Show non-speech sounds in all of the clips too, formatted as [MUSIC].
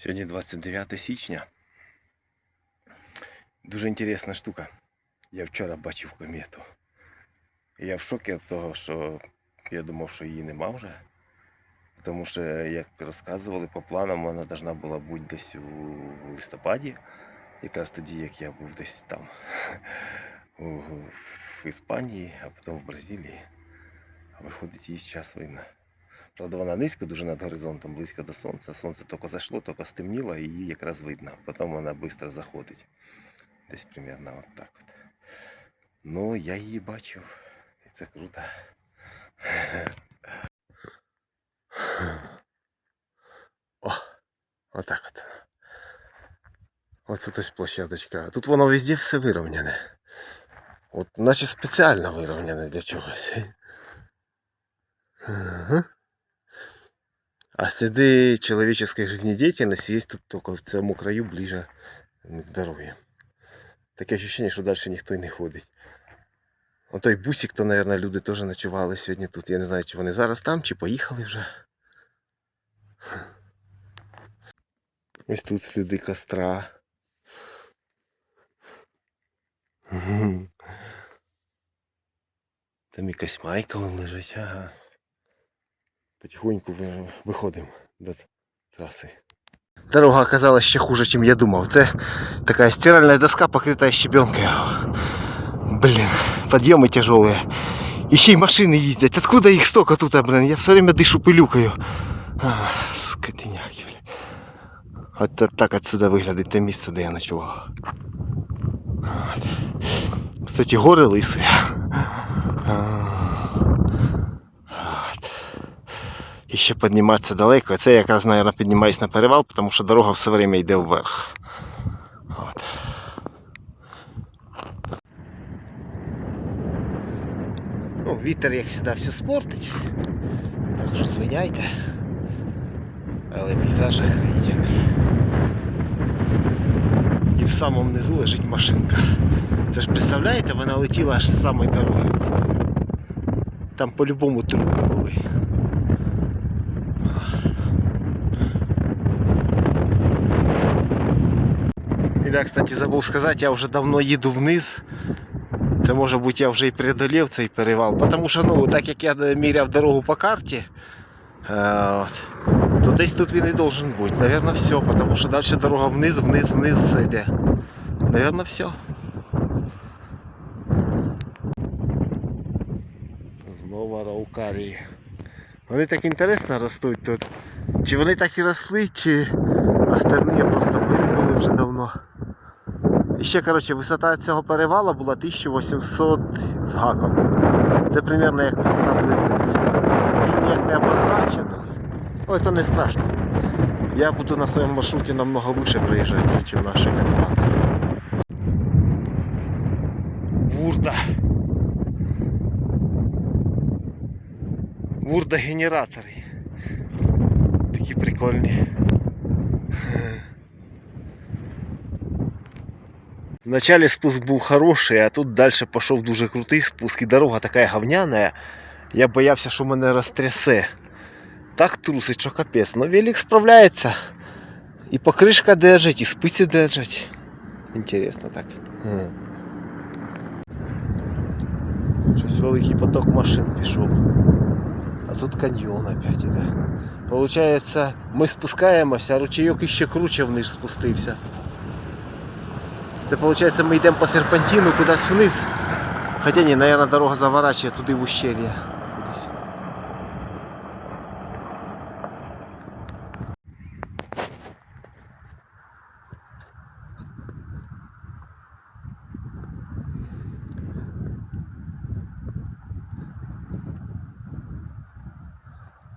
Сьогодні 29 січня. Дуже інтересна штука. Я вчора бачив комету. Я в шокі від того, що я думав, що її нема вже. Тому що, як розказували, по планам вона повинна була бути десь у листопаді, якраз тоді, як я був десь там в Іспанії, а потім в Бразилії. А виходить, її час видно. Правда, вона низько, дуже над горизонтом, близько до сонця. Сонце тільки зайшло, тільки стемніло, і її якраз видно. Потім вона швидко заходить. Десь примерно от так от. Ну, я її бачив. І це круто. О, отак от. Ось тут ось площадочка. Тут воно везде все вирівняне. От, наче спеціально вирівняне для чогось. Ага. А следы человеческой жизнедеятельности есть тут только в цьому краю ближе к дороге. Таке ощущение, що далі ніхто й не ходить. О той бусик, то, наверное, люди теж ночували сьогодні тут. Я не знаю, чи вони зараз там, чи поїхали вже. Ось тут сліди костра. Там якась майка вон лежить, ага. Потихоньку ви- виходимо до траси. Дорога оказалась ще хуже, ніж я думав. Це така стиральна доска, покрита щебенкою. Блін, підйоми тяжелые. І ще й машини їздять. Откуда їх столько тут, а, блин? Я все время дишу пилюкою. А, скотиняки, блін. От, так отсюда виглядить те місце, де я ночував. От. Кстати, гори лиси. А, От. І ще підніматися далеко. Це я якраз, мабуть, піднімаюсь на перевал, тому що дорога все время йде вверх. От. Ну, вітер, як завжди, все спортить. Так що звиняйте. Але пейзаж охренительний. І в самому низу лежить машинка. Це ж представляєте, вона летіла аж з самої дороги. Там по-любому трупи були. Да, кстати, забув сказати, я вже давно їду вниз. Це може бути я вже і преодолів цей перевал. Тому що ну, так як я міряв дорогу по карті, е, то десь тут він і должен бути. Наверно, все, тому що далі дорога вниз, вниз, вниз все йде. Наверно, все. Знову араукарії. Вони так інтересно ростуть тут. Чи вони так і росли, чи остальні просто вирубили вже давно. І ще, коротше, висота цього перевала була 1800 з гаком. Це примерно як висота близниці. І ніяк не обозначено. Ой, то не страшно. Я буду на своєму маршруті намного вище приїжджати, ніж наші Карпати. Вурда. Вурда генератори. Такі прикольні. Вначале спуск був хороший, а тут далі пішов дуже крутий спуск. І дорога така говняна. Я боявся, що мене розтрясе. Так трусить, що капець. Ну велик справляється. І покришка держить, і спиці держать. Інтересно так. Щось великий поток машин пішов. А тут каньйон опять іде. Получається, ми спускаємося, а ручейок іще круче вниз спустився. Це виходить, ми йдемо по серпантину кудись вниз. Хоча ні, мабуть, дорога заворачує туди в ущелье.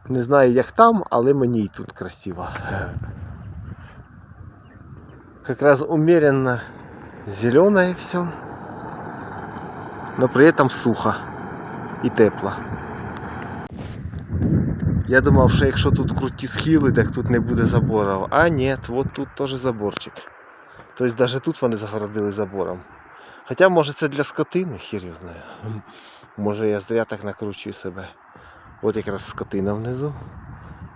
Не знаю, як там, але мені і тут красиво. Как раз умеренно зеленое все, но при этом сухо і тепло. Я думав, що якщо тут круті схили, так тут не буде заборів. А ні, от тут теж заборчик. Тобто навіть тут вони загородили забором. Хоча може це для скотини, хір його знає. Може я зря так накручую себе. От якраз скотина внизу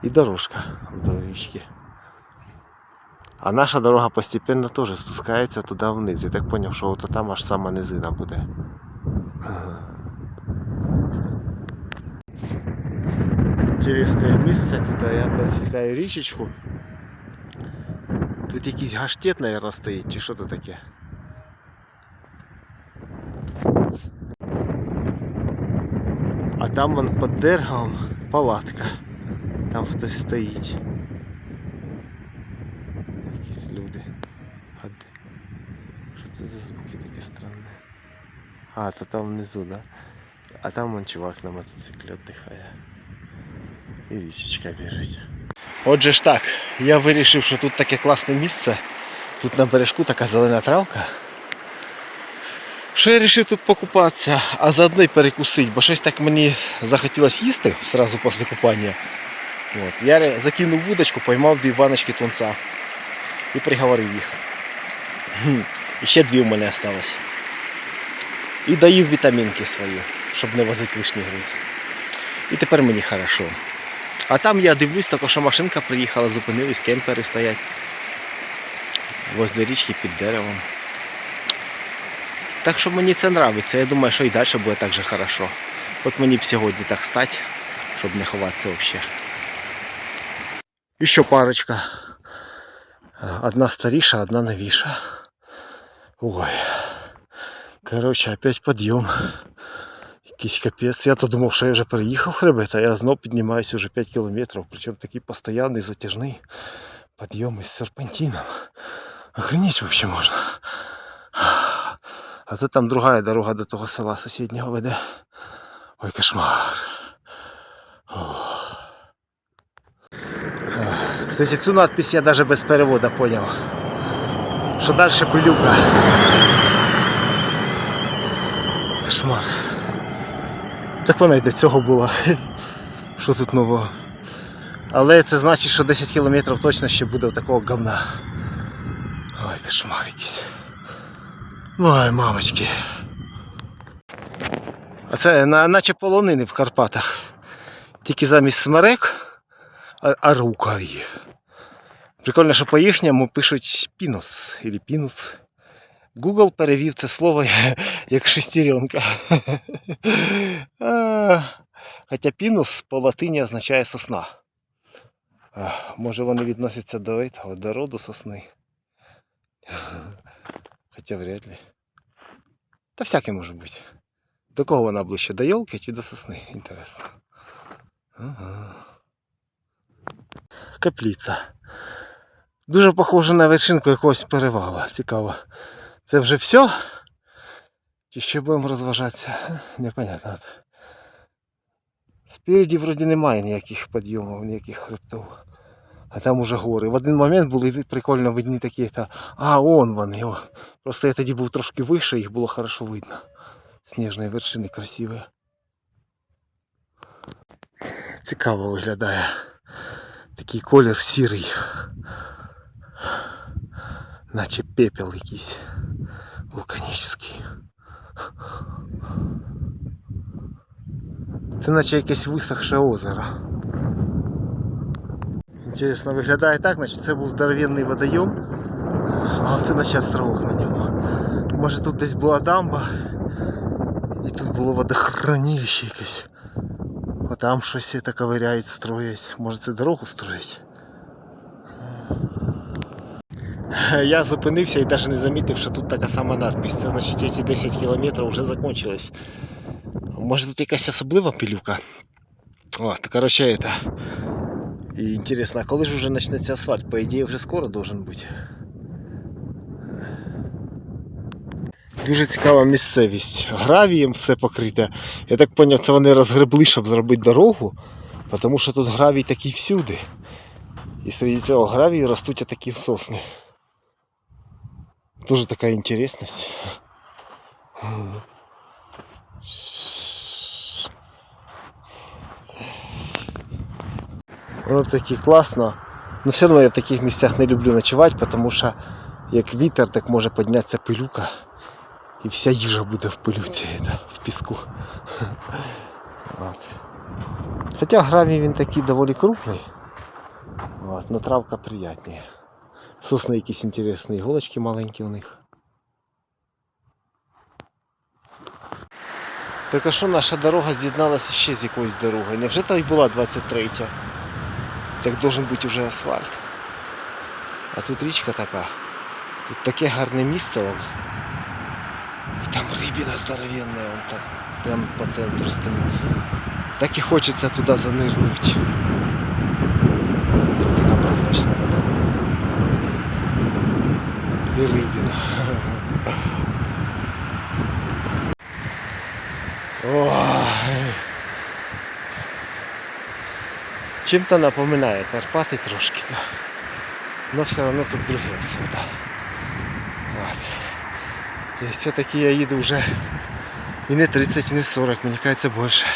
і дорожка вдоль річки. А наша дорога постепенно теж спускається туди вниз. Я так зрозумів, що от там аж сама низина буде. Інтересне місце, тут я пересікаю річечку. Тут якийсь гаштет, мабуть, стоїть, чи що це таке? А там вон під деревом палатка. Там хтось стоїть. Якісь люди. А де? Що це за звуки такі странні? А, то там внизу, да? А там вон чувак на мотоциклі віддихає. І річечка біжить. Отже ж так, я вирішив, що тут таке класне місце. Тут на бережку така зелена травка. Що я вирішив тут покупатися, а заодно й перекусити, бо щось так мені захотілося їсти одразу після купання. От. Я закинув вудочку, поймав дві баночки тунца і приговорив їх. І ще дві в мене осталось. І доїв вітамінки свої, щоб не возити лишній груз. І тепер мені хорошо. А там я дивлюсь, також що машинка приїхала, зупинились, кемпери стоять. Возле річки під деревом. Так що мені це подобається. Я думаю, що і далі буде так же хорошо. От мені б сьогодні так стати, щоб не ховатися взагалі. І ще парочка. Одна старіша, одна новіша. Ой. Коротше, опять підйом. Якийсь капець. Я то думав, що я вже переїхав хребет, а я знов піднімаюся вже 5 кілометрів. Причому такий постоянний, затяжний підйом із серпантином. Охренеть вообще можна. А то там другая дорога до того села сусіднього веде. Ой, кошмар. Кстати, цю надпись я даже без перевода понял. Що далі пилюка. Кошмар. Так вона й до цього була. [LAUGHS] Що тут нового? Але це значить, що 10 кілометрів точно ще буде такого говна. Ой, кошмар якийсь. Ой, мамочки. А це на, наче полонини в Карпатах. Тільки замість смерек а- арукарі. Прикольно, що по їхньому пишуть пінус або пінус. Google перевів це слово як шестеренка. Хоча пінус по латині означає сосна. Може вони відносяться до, этого, до роду сосни. Хоча вряд ли. Та всяке може бути. До кого вона ближче? До йолки чи до сосни? Інтересно. Ага. Капліця. Дуже похоже на вершинку якогось перевала. Цікаво. Це вже все? Чи ще будемо розважатися? Непонятно. Спереді вроді немає ніяких підйомів, ніяких хребтів. А там уже гори. В один момент були прикольно видні такі. Та... А, он вони. О. Просто я тоді був трошки вище, їх було хорошо видно. Сніжні вершини красиві. Цікаво виглядає. Такий колір сірий. Наче пепел якийсь вулканічний. Це наче якесь висохше озеро. Інтересно, виглядає так, значить це був здоровенний водойом, а це наче островок на ньому. Може тут десь була дамба і тут було водохранилище якесь. А там щось це ковиряють, строять. Може це дорогу строять. [LAUGHS] Я зупинився і навіть не замітив, що тут така сама надпись. Це значить ці 10 кілометрів вже закончились. Може тут якась особлива пилюка? О, то короче это. І інтересно, а коли ж вже почнеться асфальт? По ідеї вже скоро должен бути. Дуже цікава місцевість. Гравієм все покрите. Я так зрозумів, це вони розгребли, щоб зробити дорогу, тому що тут гравій такий всюди. І серед цього гравію ростуть такі сосни. Дуже така інтересність. Воно таки класно. Но все одно я в таких місцях не люблю ночувати, тому що як вітер, так може піднятися пилюка. І вся їжа буде в пилюці, [LAUGHS] в піску. От. Хоча гравій він такий доволі крупний. От, но травка приятнее. Сосни якісь інтересні, іголочки маленькі у них. А що наша дорога з'єдналася ще з якоюсь дорогою? Невже та й була 23? Так должен бути уже асфальт. А тут річка така. Тут таке гарне місце вон. І там рибина здоровенна, вон там. Прямо по центру стоїть. Так і хочеться туди занирнути. Така прозрачна вода. Рибина. Чим-то напоминає Карпати трошки, да. Но все одно тут друге все, да. Вот. І все-таки я їду вже і не 30, і не 40, мені кажеться більше.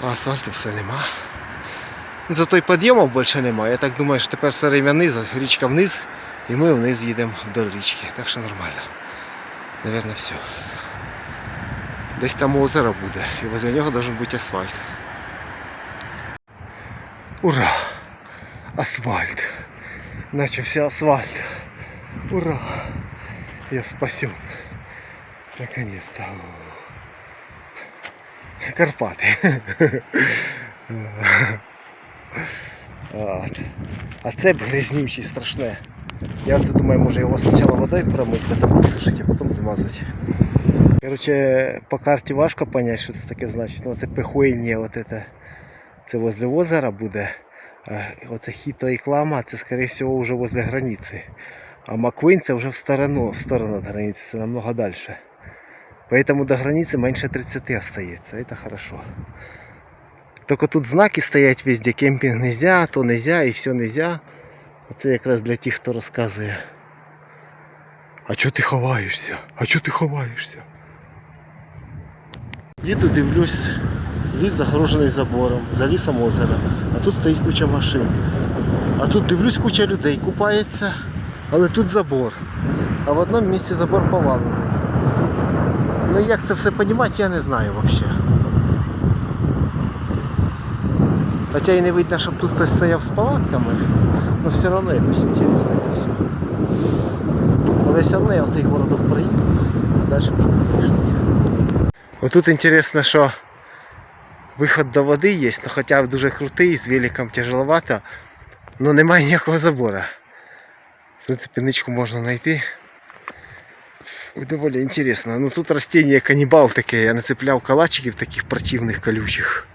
А асфальту все нема. Ну, Зато й підйомів більше немає. Я так думаю, що тепер все вниз, річка вниз, і ми вниз їдемо до річки. Так що нормально. Наверное, все. Десь там озеро буде, і возле нього должен бути асфальт. Ура! Асфальт! Начався асфальт. Ура! Я спасен. Наконец-то. Карпати. [LAUGHS] А це б грязнючий страшне. Я оце думаю, може його спочатку водою промити, потім висушити, а потім змазати. Короче, по карті важко понять, що це таке значить. Ну це пихуйня, от это. Це возле озера буде. А оце хіта і клама, це скорее всего вже возле границі. А Маквин це вже в сторону, в сторону від границі, це намного далі. Поэтому до границы меньше 30 остается. Это хорошо. Только тут знаки стоять везде. Кемпінг нельзя, то нельзя і все нельзя. Оце якраз для тих, хто розказує. А чого ти ховаєшся? А чого ти ховаєшся? Їду, дивлюсь, ліс загорожений забором, за лісом озеро. А тут стоїть куча машин. А тут дивлюсь, куча людей купається, але тут забор. А в одному місці забор повалений. Ну як це все розуміти, я не знаю взагалі. Хоча і не видно, щоб тут хтось стояв з палатками, але все одно якось інтересно це все. Але все одно я в цей городок приїду, а далі буду рішати. Отут інтересно, що виход до води є, ну хоча дуже крутий, з великом тяжеловато, але немає ніякого забора. В принципі, ничку можна знайти. Доволі інтересно. Ну тут растение канібал таке, я нацепляв калачиків таких противних колючих.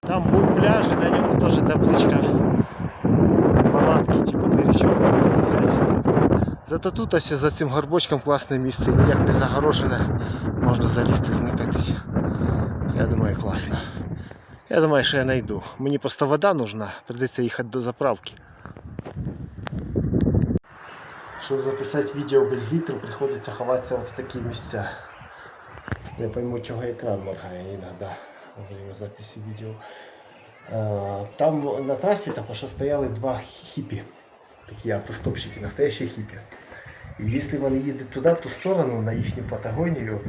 Там був пляж, і на ньому теж табличка. Палатки, типу все таке. Зато тут ось за цим горбочком класне місце, ніяк не загорожене. Можна залізти, зникатися. Я думаю, класно. Я думаю, що я знайду. Мені просто вода нужна, прийдеться їхати до заправки. Щоб записати відео без вітру, приходиться ховатися в такі місця. Не пойму, чого екран моргає іноді время записи відео. Е, Там на трасі також стояли два хіпі, такі автостопщики, настоящі хіпі. І якщо вони їдуть туди, в ту сторону, на їхню Патагонію,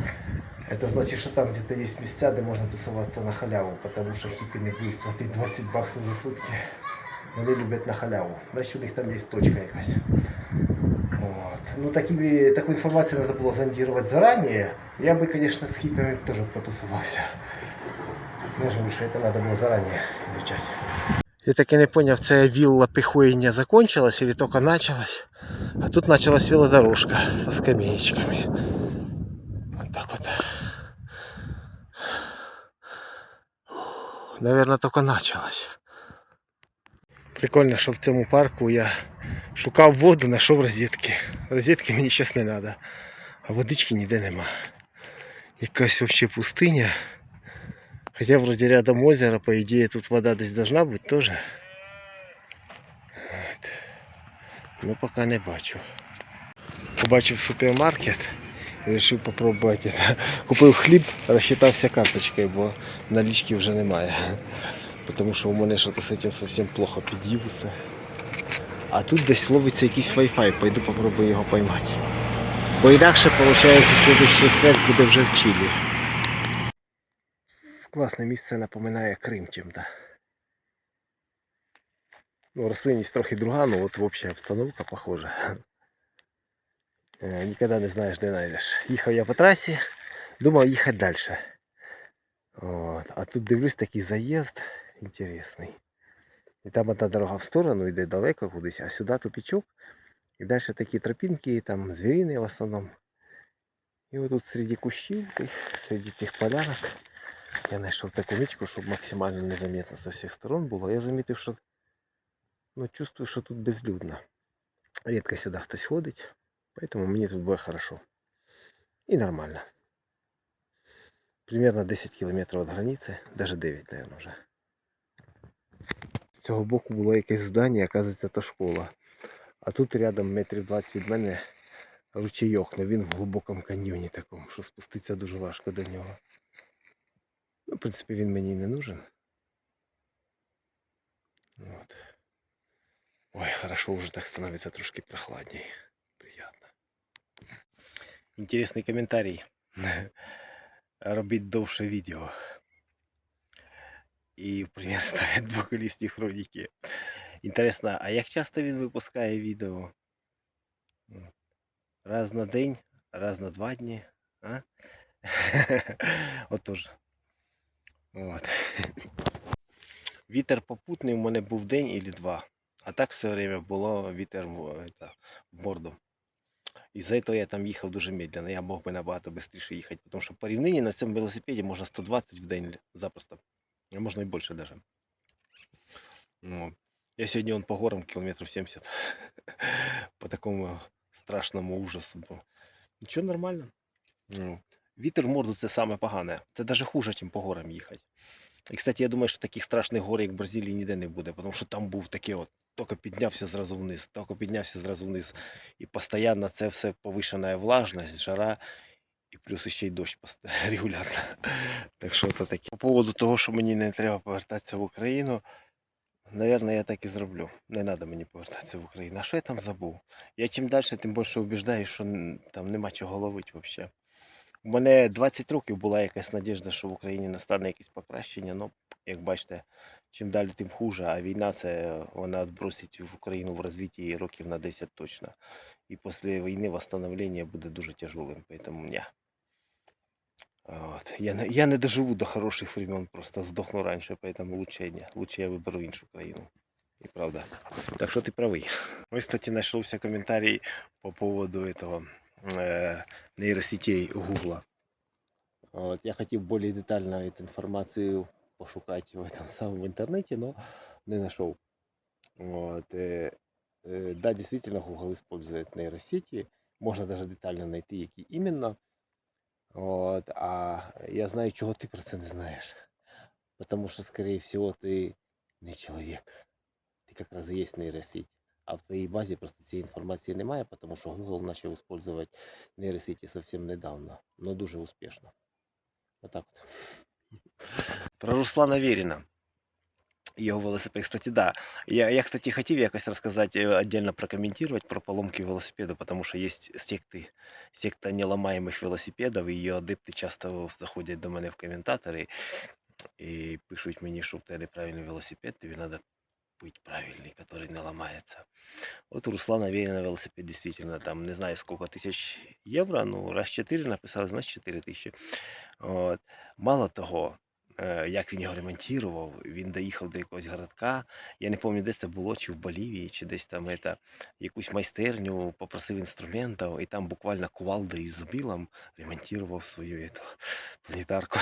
це значить, що там где-то є місця, де можна тусуватися на халяву, тому що хіпі не будуть платити 20 баксів за сутки. Вони люблять на халяву. Значить у них там є точка якась. Вот. Ну, такими, таку інформацію треба було зондировать заранее. Я бы, конечно, с хиппами тоже потусовался. Что это надо было заранее изучать. Я так и не понял, це вилла пихуйня закончилась или только началась. А тут началась велодорожка со скамеечками. Вот так вот. Наверное, только началась. Прикольно, що в цьому парку я шукав воду, знайшов розетки. Розетки мені зараз не треба. А водички ніде нема. Якась взагалі пустиня. Хоча вроде рядом озеро, по ідеї тут вода десь должна бути теж. От. Ну поки не бачу. Побачив супермаркет і вирішив попробувати. [LAUGHS] Купив хліб, розчитався карточкою, бо налічки вже немає. Тому що у мене щось з цим зовсім плохо під'їв. А тут десь ловиться якийсь Wi-Fi, пойду попробую його поймати. Бо інакше, виходить, слідуща связь буде вже в Чилі. Класне місце напоминає Крим чим-то. Ну, рослинність трохи друга, ну от обща обстановка похожа. Е, Ніколи не знаєш, де знайдеш. Їхав я по трасі, думав їхати далі. От. А тут дивлюсь такий заїзд інтересний. І там одна дорога в сторону йде далеко кудись, а сюди тупічок. І далі такі тропінки, там звірини в основному. І отут серед кущів, серед цих полянок, я знайшов таку ничку, щоб максимально незаметно з всіх сторон було. Я замітив, що ну, чувствую, що тут безлюдно. Рідко сюди хтось ходить, поэтому мені тут буде хорошо. І нормально. Примерно 10 кілометрів від границі, даже 9, наверное, вже. З цього боку було якесь здання, оказується, то школа. А тут рядом метрів 20 від мене ручейок, але він в глибокому каньйоні такому, що спуститися дуже важко до нього. В принципі, він мені не нужен. От. Ой, хорошо, уже так становится трошки прохладней. Приятно. Интересный комментарий. [LAUGHS] Робить довше відео. І в примір [LAUGHS] ставить двоколісні хроніки. Інтересно, а як часто він випускає відео? Раз на день, раз на два дні. А? [LAUGHS] Отож. От. [LAUGHS] Вітер попутний у мене був день і два. А так все время було вітер в, морду. Із-за этого я там їхав дуже медленно. Я мог би набагато швидше їхати, тому що по на цьому велосипеді можна 120 в день запросто. А можна і більше даже. Ну, я сьогодні он по горам кілометрів 70. [LAUGHS] по такому страшному ужасу. Нічого нормально. Ну, вітер в морду це саме погане. Це навіть хуже, ніж по горам їхати. І, кстати, я думаю, що таких страшних гор, як в Бразилії, ніде не буде, тому що там був таке от, тільки піднявся зразу вниз, тільки піднявся зразу вниз. І постійно це все повишена влажність, жара, і плюс ще й дощ [LAUGHS] регулярно. Так що це таке. По поводу того, що мені не треба повертатися в Україну, Наверное, я так і зроблю. Не треба мені повертатися в Україну. А що я там забув? Я чим далі, тим більше убіждаю, що там нема чого ловити взагалі. У мене 20 років була якась надіжда, що в Україні настане якесь покращення. Ну, як бачите, чим далі, тим хуже. А війна це вона відбросить в Україну в розвитті років на 10 точно. І після війни восстановлення буде дуже тяжелым. Поэтому ні. От. Я, не, я не доживу до хороших времен, просто здохну раніше, поэтому лучше ні. Лучше я виберу іншу країну. І правда. Так що ти правий. Ось, [LAUGHS] кстати, знайшовся коментарій по поводу этого э, нейросетей Гугла. Вот, я хотів більш детально эту інформацію пошукати в этом самом интернете, но не знайшов. Вот, э, э, да, действительно, Google использует нейросети. Можно даже детально найти, які іменно. Вот, а я знаю, чого ти про це не знаєш. Потому що, скорее всего, ти не чоловік. Ти якраз і є нейросеть. А в твоїй базі просто цієї інформації немає, тому що Google почав використовувати нейросеті зовсім недавно. Но дуже успішно. Отак от. Про Руслана Віріна. Його велосипед. Кстати, да. Я, я, кстати, хотів якось розказати, э, отдельно прокомментировать про поломки велосипеда, потому что есть секты, секта неламаемых велосипедов, і її адепти часто заходять до мене в коментатори і пишуть мені, що в тебе неправильний велосипед, тобі треба пить правильный, который не ломается. Вот у Руслана Верина велосипед действительно там, не знаю сколько тысяч евро, ну раз 4 написали, значить 4 тисячі. От. Мало того, е, як він його ремонтував, він доїхав до якогось городка. Я не пам'ятаю, де це було, чи в Болівії, чи десь там это, якусь майстерню, попросив інструментів, і там буквально кувалдою зубилом ремонтував свою эту, планетарку.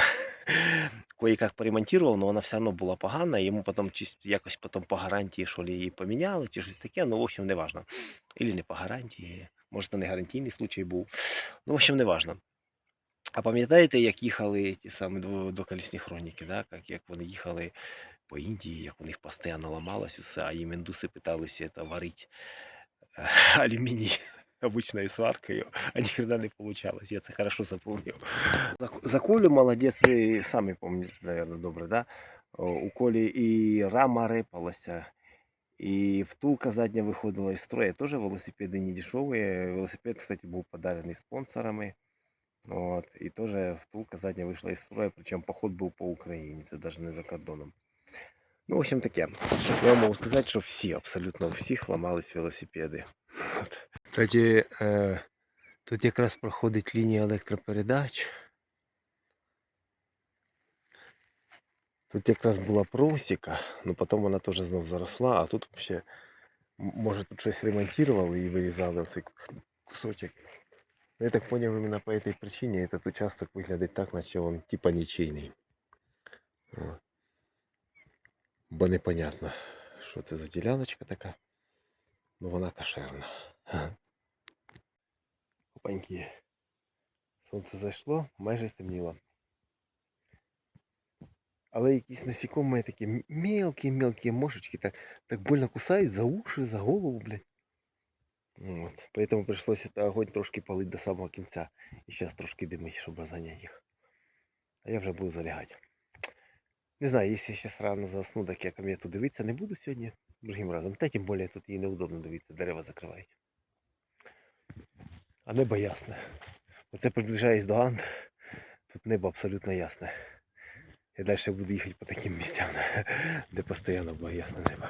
[LAUGHS] Кое-как поремонтував, але вона все одно була погана. Йому потім якось потім по гарантії, що ли, її поміняли, чи щось таке, ну, в общем, не важно. Ілі не по гарантії, може, це не гарантійний случай був. Ну, в общем, не важно. А пам'ятаєте, як їхали ті самі двоколісні хроніки, да? як, як вони їхали по Індії, як у них постійно ламалось усе, а їм індуси питалися це варити е, [LAUGHS] алюміній обычной сваркою, а ни не получалось. Я це хорошо запомнил. За, Колю молодець, ви самі пам'ятаєте, наверное, добре, да? У Колі і рама рипалася, і втулка задня виходила із строя. Теж велосипеди не дешеві. Велосипед, кстати, був подарений спонсорами. От, і теж втулка задня вийшла із строя, причому поход був по Україні, це навіть не за кордоном. Ну, в общем таке. Я можу сказати, що всі, абсолютно всіх ламались велосипеди. [LAUGHS] От. Кстати, е, тут якраз проходить лінія електропередач. Тут якраз була просіка, але потім вона теж знов заросла, а тут взагалі, може тут щось ремонтували і вирізали оцей кусочок. Ну, Я так понял, именно по этой причине этот участок выглядит так, наче он типа ничейний. О. Бо непонятно, що це за діляночка така. Ну вона кошерна. [LAUGHS] Опаньки. Сонце зайшло, майже стемніло. Але якісь насікомі такі мелкі-мелкі мошечки так, так больно кусають за уші, за голову, блядь. Вот. Поэтому пришлось это огонь трошки полить до самого кінця. І зараз трошки димить, щоб розганяти їх. А я вже буду залягати. Не знаю, якщо я зараз рано засну, так я комету дивитися не буду сьогодні другим разом. Та тим більше тут її неудобно дивитися, дерева закривають. А небо ясне. Оце приближаюсь до Анд. Тут небо абсолютно ясне. Я далі буду їхати по таким місцям, [LAUGHS] де постійно було ясне небо.